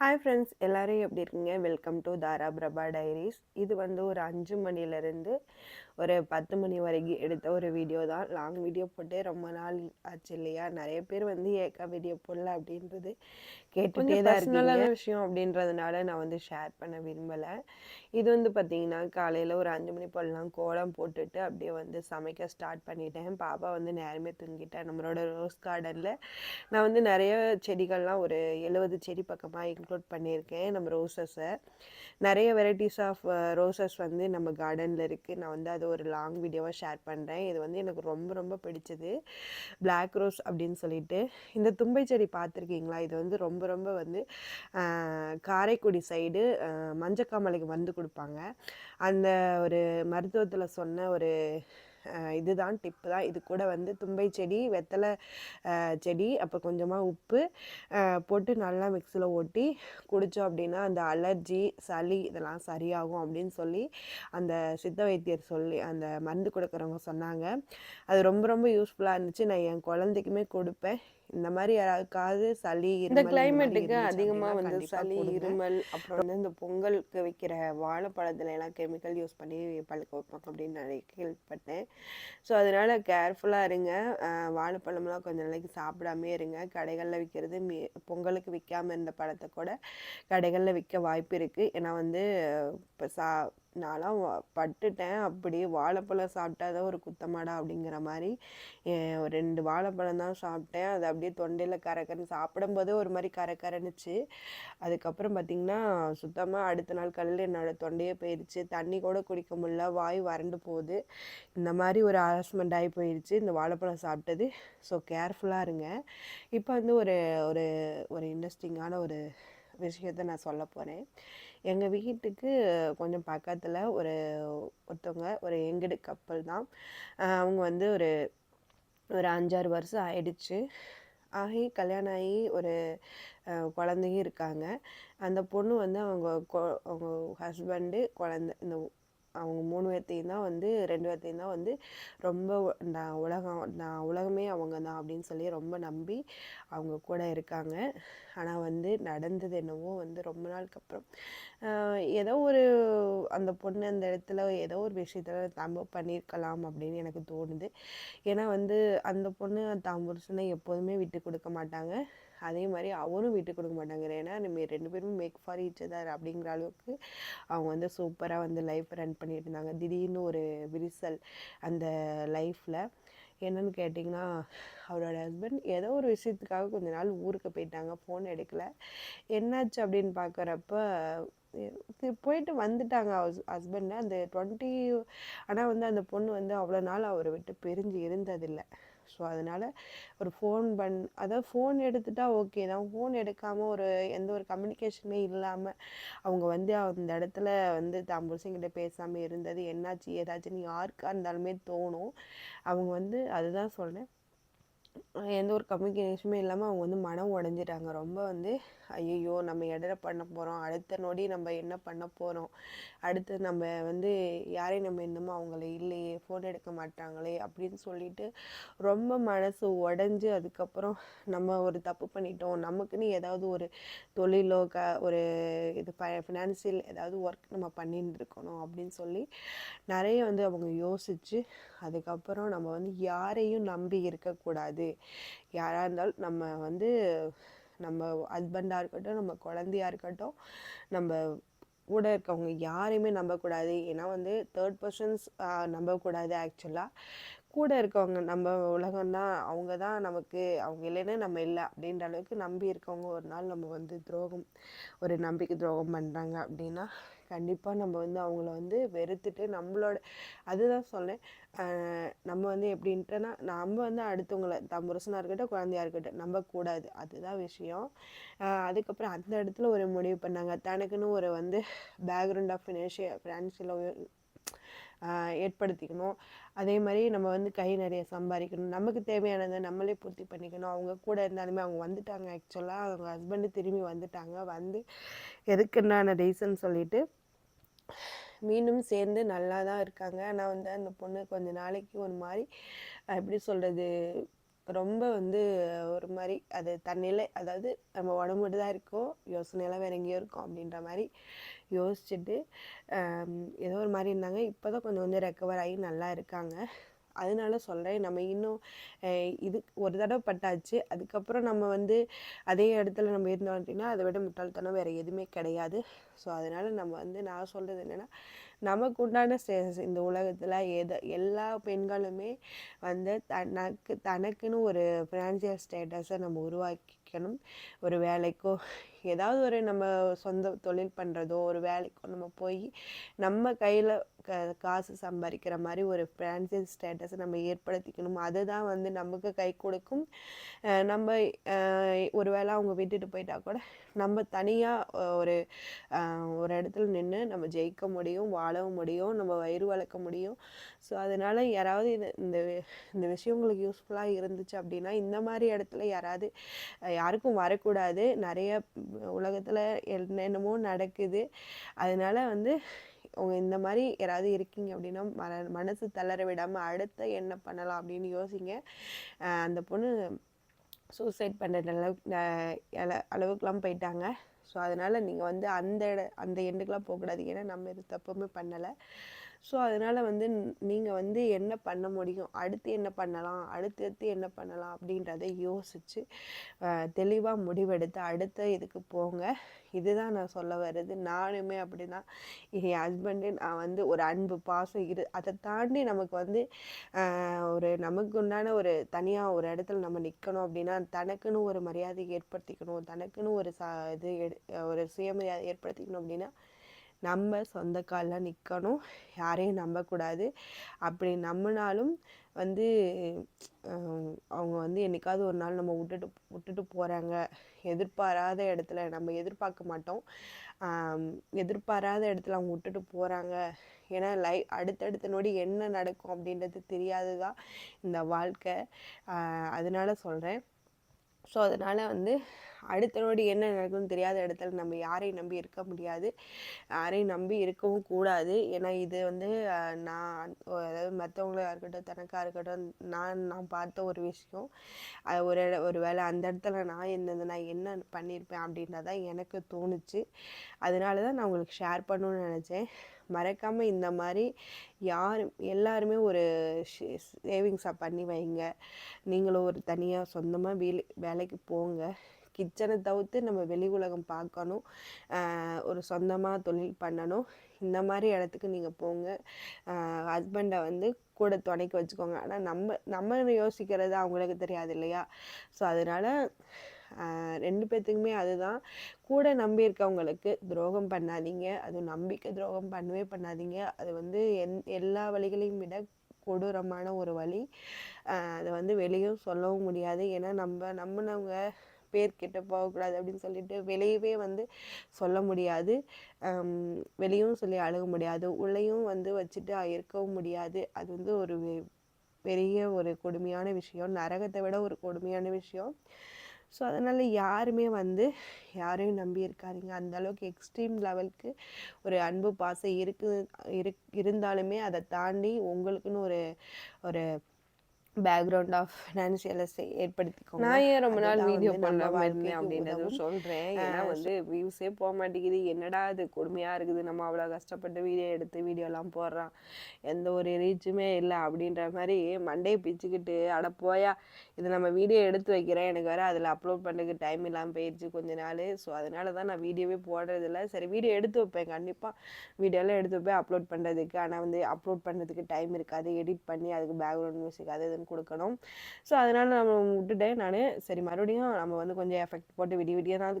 Hi friends எல்லாரும் எப்படி இருக்கீங்க? Welcome to Tara Prabha diaries இது வந்து ஒரு அஞ்சு மணிலேருந்து ஒரு பத்து மணி வரைக்கும் எடுத்த ஒரு வீடியோ தான். லாங் வீடியோ போட்டு ரொம்ப நாள் ஆச்சு இல்லையா? நிறைய பேர் வந்து ஏக்கா வீடியோ போடல அப்படின்றது கேட்டுட்டே தான் இருக்கீங்க. விஷயம் அப்படின்றதுனால நான் வந்து ஷேர் பண்ண விரும்பலை. இது வந்து பார்த்தீங்கன்னா காலையில் ஒரு அஞ்சு மணி போடலாம் கோலம் போட்டுட்டு அப்படியே வந்து சமைக்க ஸ்டார்ட் பண்ணிட்டேன். பாப்பா வந்து நேரமே தூங்கிட்டேன் நம்மளோட ரோஸ் கார்டனில் நான் வந்து நிறைய செடிகள்லாம் ஒரு எழுபது செடி பக்கமாக இன்க்ளூட் பண்ணியிருக்கேன். நம்ம ரோசஸை நிறைய வெரைட்டிஸ் ஆஃப் ரோசஸ் வந்து நம்ம கார்டனில் இருக்குது நான் வந்து அதை ஒரு லாங் வீடியோவாக ஷேர் பண்ணுறேன் இது வந்து எனக்கு ரொம்ப ரொம்ப பிடிச்சது. பிளாக் ரோஸ் அப்படின்னு சொல்லிட்டு. இந்த தும்பை செடி பார்த்துருக்கீங்களா? இது வந்து ரொம்ப ரொம்ப வந்து காரைக்குடி சைடு மஞ்சக்காமலைக்கு வந்து கொடுப்பாங்க. அந்த ஒரு மருத்துவத்தில் சொன்ன ஒரு இதுதான் டிப்பு தான். இது கூட வந்து தும்பை செடி வெத்தலை செடி அப்போ கொஞ்சமாக உப்பு போட்டு நல்லா மிக்சியில் ஓட்டி குடித்தோம் அப்படின்னா அந்த அலர்ஜி சளி இதெல்லாம் சரியாகும் அப்படின்னு சொல்லி அந்த சித்த வைத்தியர் சொல்லி அந்த மருந்து கொடுக்குறவங்க சொன்னாங்க. அது ரொம்ப ரொம்ப யூஸ்ஃபுல்லாக இருந்துச்சு. நான் என் குழந்தைக்குமே கொடுப்பேன். இந்த மாதிரி யாராவது சளி இந்த கிளைமேட்டுக்கு அதிகமாக வந்து சளி இருமல் அப்புறம் வந்து இந்த பொங்கலுக்கு வைக்கிற வாழைப்பழத்துல எல்லாம் கெமிக்கல் யூஸ் பண்ணி பழுக்க வைப்பாங்க அப்படின்னு நிறைய கேள்விப்பட்டேன். ஸோ அதனால கேர்ஃபுல்லாக இருங்க. வாழைப்பழம்லாம் கொஞ்சம் நாளைக்கு சாப்பிடாமே இருங்க. கடைகளில் விற்கிறது மீ பொங்கலுக்கு விற்காம இருந்த பழத்தை கூட கடைகளில் விற்க வாய்ப்பு இருக்குது ஏன்னா வந்து இப்போ சா நான்லாம் பட்டுட்டேன். அப்படி வாழைப்பழம் சாப்பிட்டா தான் ஒரு குத்தமாடா அப்படிங்கிற மாதிரி ஒரு ரெண்டு வாழைப்பழம் தான் சாப்பிட்டேன். அது அப்படியே தொண்டையில் கரக்கரன்னு சாப்பிடும்போது ஒரு மாதிரி கரக்கரனுச்சு அதுக்கப்புறம் பார்த்திங்கன்னா சுத்தமாக அடுத்த நாள் கல்லில் என்னோடய தொண்டையே போயிடுச்சு தண்ணி கூட குடிக்க முடியல. வாய் வறண்டு போகுது. இந்த மாதிரி ஒரு ஹராஸ்மெண்ட் ஆகி போயிடுச்சு இந்த வாழைப்பழம் சாப்பிட்டது. ஸோ கேர்ஃபுல்லாக இருங்க. இப்போ வந்து ஒரு ஒரு ஒரு இன்ட்ரெஸ்டிங்கான ஒரு விஷயத்த நான் சொல்ல போகிறேன் எங்கள் வீட்டுக்கு கொஞ்சம் பக்கத்தில் ஒரு ஒருத்தவங்க ஒரு எங்கடு கப்பல் தான். அவங்க வந்து ஒரு ஒரு அஞ்சாறு வருஷம் ஆயிடுச்சு. ஆகி கல்யாணம் ஆகி ஒரு குழந்தையும் இருக்காங்க. அந்த பொண்ணு வந்து அவங்க அவங்க ஹஸ்பண்டு குழந்த இந்த அவங்க மூணு பேர்த்தையும் தான் வந்து ரெண்டு பேர்த்தையும் தான் வந்து ரொம்ப நான் உலகம் நான் உலகமே அவங்க தான் அப்படின்னு சொல்லி ரொம்ப நம்பி அவங்க கூட இருக்காங்க. ஆனால் வந்து நடந்தது என்னவோ வந்து ரொம்ப நாளுக்கு அப்புறம். ஏதோ ஒரு அந்த பொண்ணு அந்த இடத்துல ஏதோ ஒரு விஷயத்தில் தம்ப பண்ணியிருக்கலாம் அப்படின்னு எனக்கு தோணுது. ஏன்னா வந்து அந்த பொண்ணு தான் புருஷனை எப்போதுமே விட்டு கொடுக்க மாட்டாங்க. அதே மாதிரி அவரும் விட்டு கொடுக்க மாட்டாங்க. ஏன்னா நம்ம ரெண்டு பேருமே மேக் ஃபார் ஈச் அதர் அப்படிங்கிற அளவுக்கு அவங்க வந்து சூப்பராக வந்து லைஃப் ரன் பண்ணிட்டு இருந்தாங்க. திடீர்னு ஒரு விரிசல் அந்த லைஃப்பில் என்னன்னு கேட்டிங்கன்னா அவரோட ஹஸ்பண்ட் ஏதோ ஒரு விஷயத்துக்காக கொஞ்ச நாள் ஊருக்கு போயிட்டாங்க. ஃபோன் எடுக்கலை. என்னாச்சு அப்படின்னு பார்க்குறப்ப போயிட்டு வந்துட்டாங்க ஹஸ் ஹஸ்பண்டு அந்த டுவெண்ட்டி ஆனால் வந்து அந்த பொண்ணு வந்து அவ்வளோ நாள் அவரை விட்டு பிரிஞ்சு இருந்ததில்லை. ஸோ அதனால் ஒரு ஃபோன் பண் அதாவது ஃபோன் எடுத்துட்டா ஓகே தான். ஃபோன் எடுக்காமல் ஒரு எந்த ஒரு கம்யூனிகேஷனுமே இல்லாமல் அவங்க வந்து அந்த இடத்துல வந்து தான் புருஷங்கிட்ட பேசாமல் இருந்தது என்னாச்சு ஏதாச்சும் யாருக்காக இருந்தாலுமே தோணும். அவங்க வந்து அதுதான் சொல்கிறேன் எந்த ஒரு கம்யூனிகேஷனுமே இல்லாமல் அவங்க வந்து மனம் உடஞ்சிட்டாங்க. ரொம்ப வந்து ஐயோ நம்ம இடையில பண்ண போகிறோம் அடுத்த நொடி நம்ம என்ன பண்ண போகிறோம் அடுத்து நம்ம வந்து யாரையும் நம்ம என்னமோ அவங்கள இல்லையே ஃபோன் எடுக்க மாட்டாங்களே அப்படின்னு சொல்லிட்டு ரொம்ப மனசு உடஞ்சி அதுக்கப்புறம் நம்ம ஒரு தப்பு பண்ணிட்டோம். நமக்குன்னு ஏதாவது ஒரு தொழிலோ க ஒரு இது ப ஃபினான்சியல் ஏதாவது ஒர்க் நம்ம பண்ணிட்டு இருக்கணும் அப்படின்னு சொல்லி நிறைய வந்து அவங்க யோசித்து அதுக்கப்புறம் நம்ம வந்து யாரையும் நம்பி இருக்கக்கூடாது. யாராக இருந்தாலும் நம்ம வந்து நம்ம ஹஸ்பண்டாக இருக்கட்டும் நம்ம குழந்தையாக இருக்கட்டும் நம்ம கூட இருக்கவங்க யாரையுமே நம்பக்கூடாது. ஏன்னா வந்து தேர்ட் பர்சன்ஸ் நம்பக்கூடாது ஆக்சுவலாக கூட இருக்கவங்க நம்ம உலகம் தான் அவங்க தான் நமக்கு அவங்க இல்லைன்னா நம்ம இல்லை அப்படின்ற அளவுக்கு நம்பி இருக்கவங்க ஒரு நாள் நம்ம வந்து துரோகம் ஒரு நம்பிக்கை துரோகம் பண்ணுறாங்க அப்படின்னா கண்டிப்பாக நம்ம வந்து அவங்கள வந்து வெறுத்துட்டு நம்மளோட அதுதான் சொன்னேன் நம்ம வந்து எப்படின்ட்டுனா நம்ம வந்து அடுத்தவங்களை தம் புருஷனாக இருக்கட்டும் குழந்தையா இருக்கட்டும் நம்பக்கூடாது. அதுதான் விஷயம். அதுக்கப்புறம் அந்த இடத்துல ஒரு முடிவு பண்ணாங்க. தனக்குன்னு ஒரு வந்து பேக்ரவுண்ட் ஆஃப் ஃபினான்ஷியல் ஃபினான்ஷியல் ஏற்படுத்திக்கணும். அதே மாதிரி நம்ம வந்து கை நிறைய சம்பாதிக்கணும். நமக்கு தேவையானதை நம்மளே பூர்த்தி பண்ணிக்கணும். அவங்க கூட இருந்தாலுமே அவங்க வந்துட்டாங்க. ஆக்சுவலாக அவங்க ஹஸ்பண்டு திரும்பி வந்துட்டாங்க. வந்து எதுக்குன்னான ரீசன் சொல்லிட்டு மீண்டும் சேர்ந்து நல்லா தான் இருக்காங்க. ஆனால் வந்து அந்த பொண்ணு கொஞ்ச நாளைக்கு ஒரு மாதிரி எப்படி சொல்கிறது ரொம்ப வந்து ஒரு மாதிரி அது தண்ணியில் அதாவது நம்ம உடம்பு தான் இருக்கோம் யோசனையெல்லாம் வேற எங்கேயோ இருக்கும் அப்படின்ற மாதிரி யோசிச்சுட்டு ஏதோ ஒரு மாதிரி இருந்தாங்க. இப்போ தான் கொஞ்சம் கொஞ்சம் ரெக்கவர் ஆகி நல்லா இருக்காங்க. அதனால சொல்கிறேன் நம்ம இன்னும் இது ஒரு தடவை பட்டாச்சு அதுக்கப்புறம் நம்ம வந்து அதே இடத்துல நம்ம இருந்தோம் அப்படின்னா அதை விட முட்டாள்தனம் வேறு எதுவுமே கிடையாது. ஸோ அதனால் நம்ம வந்து நான் சொல்கிறது என்னென்னா நமக்கு உண்டான ஸ்டேட்டஸ் இந்த உலகத்தில் எதை எல்லா பெண்களுமே வந்து தனக்கு தனக்குன்னு ஒரு ஃபினான்சியல் ஸ்டேட்டஸை நம்ம உருவாக்கிக்கணும். ஒரு வேலைக்கோ ஏதாவது ஒரு நம்ம சொந்த தொழில் பண்ணுறதோ ஒரு வேலைக்கோ நம்ம போய் நம்ம கையில் க காசு சம்பாதிக்கிற மாதிரி ஒரு ஃபினான்சியல் ஸ்டேட்டஸை நம்ம ஏற்படுத்திக்கணும். அதுதான் வந்து நமக்கு கை கொடுக்கும். நம்ம ஒரு வேளை அவங்க விட்டுட்டு போயிட்டா கூட நம்ம தனியாக ஒரு ஒரு இடத்துல நின்று நம்ம ஜெயிக்க முடியும் வாழவும் முடியும் நம்ம வயிறு வளர்க்க முடியும். ஸோ அதனால் யாராவது இது இந்த இந்த விஷயம் உங்களுக்கு யூஸ்ஃபுல்லாக இருந்துச்சு அப்படின்னா இந்த மாதிரி இடத்துல யாராவது யாருக்கும் வரக்கூடாது. நிறைய உலகத்தில் என்னென்னமோ நடக்குது. அதனால வந்து அவங்க இந்த மாதிரி யாராவது இருக்கீங்க அப்படின்னா மன மனசு தளர விடாமல் அடுத்த என்ன பண்ணலாம் அப்படின்னு யோசிங்க. அந்த பொண்ணு சூசைட் பண்ணுற அளவுக்கு அளவுக்குலாம் போயிட்டாங்க. ஸோ அதனால் நீங்கள் வந்து அந்த அந்த எண்டுக்கெலாம் போகக்கூடாது. ஏன்னா நம்ம இது தப்புமே பண்ணலை. ஸோ அதனால் வந்து நீங்கள் வந்து என்ன பண்ண முடியும்? அடுத்து என்ன பண்ணலாம்? அடுத்தடுத்து என்ன பண்ணலாம்? அப்படின்றத யோசித்து தெளிவாக முடிவெடுத்து அடுத்த இதுக்கு போங்க. இதுதான் நான் சொல்ல வர்றது. நானுமே அப்படி தான் என் ஹஸ்பண்டு நான் வந்து ஒரு அன்பு பாசம் இரு அதை தாண்டி நமக்கு வந்து ஒரு நமக்கு உண்டான ஒரு தனியாக ஒரு இடத்துல நம்ம நிற்கணும் அப்படின்னா தனக்குன்னு ஒரு மரியாதை ஏற்படுத்திக்கணும். தனக்குன்னு ஒரு ச இது எடு ஒரு சுயமரியாதை ஏற்படுத்திக்கணும் அப்படின்னா நம்ம சொந்த காலில் நிற்கணும் யாரையும் நம்பக்கூடாது. அப்படி நம்பினாலும் வந்து அவங்க வந்து என்னைக்காவது ஒரு நாள் நம்ம விட்டுட்டு விட்டுட்டு போகிறாங்க எதிர்பாராத இடத்துல நம்ம எதிர்பார்க்க மாட்டோம். எதிர்பாராத இடத்துல அவங்க விட்டுட்டு போகிறாங்க ஏன்னா லை அடுத்தடுத்த நொடி என்ன நடக்கும் அப்படின்றது தெரியாது தான் இந்த வாழ்க்கை. அதனால் சொல்கிறேன் ஸோ அதனால் வந்து அடுத்த நொடி என்ன நடக்கும்னு தெரியாத இடத்துல நம்ம யாரையும் நம்பி இருக்க முடியாது. யாரையும் நம்பி இருக்கவும் கூடாது. ஏன்னா இது வந்து நான் அதாவது மற்றவங்களா இருக்கட்டும் தனக்காக இருக்கட்டும் நான் நான் பார்த்த ஒரு விஷயம். அது ஒரு ஒரு வேளை அந்த இடத்துல நான் என்னது நான் என்ன பண்ணியிருப்பேன் அப்படின்றதான் எனக்கு தோணுச்சு. அதனால தான் நான் உங்களுக்கு ஷேர் பண்ணணும்னு நினச்சேன். மறக்காமல் இந்த மாதிரி யார் எல்லாருமே ஒரு சேவிங்ஸாக பண்ணி வைங்க. நீங்களும் ஒரு தனியாக சொந்தமாக வேலை வேலைக்கு போங்க. கிச்சனை தவிர்த்து நம்ம வெளி உலகம் பார்க்கணும். ஒரு சொந்தமாக தொழில் பண்ணணும். இந்த மாதிரி இடத்துக்கு நீங்கள் போங்க. ஹஸ்பண்டை வந்து கூட துணைக்கு வச்சுக்கோங்க. ஆனால் நம்ம நம்ம யோசிக்கிறது அவங்களுக்கு தெரியாது இல்லையா? ஸோ அதனால் ரெண்டு பேர்த்துக்குமே அதுதான். கூட நம்பி இருக்கவங்களுக்கு துரோகம் பண்ணாதீங்க. அதுவும் நம்பிக்கை துரோகம் பண்ணவே பண்ணாதீங்க. அது வந்து எந் எல்லா வழிகளையும் விட கொடூரமான ஒரு வழி. அதை வந்து வெளியும் சொல்லவும் முடியாது. ஏன்னா நம்ம நம்பினவங்க பேர்கிட்ட போகக்கூடாது அப்படின்னு சொல்லிட்டு வெளியவே வந்து சொல்ல முடியாது. வெளியும் சொல்லி அழுக முடியாது. உள்ளேயும் வந்து வச்சுட்டு இருக்கவும் முடியாது. அது வந்து ஒரு பெரிய ஒரு கொடுமையான விஷயம். நரகத்தை விட ஒரு கொடுமையான விஷயம். ஸோ அதனால் யாருமே வந்து யாரையும் நம்பி இருக்காதீங்க. அந்தளவுக்கு எக்ஸ்ட்ரீம் லெவலுக்கு ஒரு அன்பு பாசம் இருக்கு இருக் இருந்தாலுமே அதை தாண்டி உங்களுக்குன்னு ஒரு ஒரு பேக்ரவுண்ட் ஆஃப் ஃபினான்ஷியலை ஏற்படுத்திக்கோங்க. நான் ஏன் ரொம்ப நாள் வீடியோ வந்து நம்ம பண்ணாம இருந்தேன் அப்படின்றதும். சொல்றேன். ஏன்னா வந்து வியூஸே போக மாட்டேங்குது. என்னடா இது? கொடுமையா இருக்குது. நம்ம அவ்வளோ கஷ்டப்பட்டு வீடியோ எடுத்து வீடியோலாம் போடுறோம். எந்த ஒரு ரீச்சுமே இல்லை அப்படின்ற மாதிரி மண்டையை பிச்சுக்கிட்டு அட போயா இது நம்ம வீடியோ எடுத்து வைக்கிறேன். எனக்கு வேற அதில் அப்லோட் பண்ணுறதுக்கு டைம் இல்லாமல் போயிடுச்சு கொஞ்ச நாள். ஸோ அதனால தான் நான் வீடியோவே போடுறதில்ல சரி வீடியோ எடுத்து வைப்பேன். கண்டிப்பாக வீடியோலாம் எடுத்து வைப்பேன் அப்லோட் பண்ணுறதுக்கு ஆனால் வந்து அப்லோட் பண்ணுறதுக்கு டைம் இருக்காது. எடிட் பண்ணி அதுக்கு பேக்ரவுண்ட் மியூசிக் அது கொடுக்கணும். ஸோ அதனால நம்ம விட்டுட்டேன் நான். சரி மறுபடியும் நம்ம வந்து கொஞ்சம் எஃபெக்ட் போட்டு விடிய விடிய தான் அது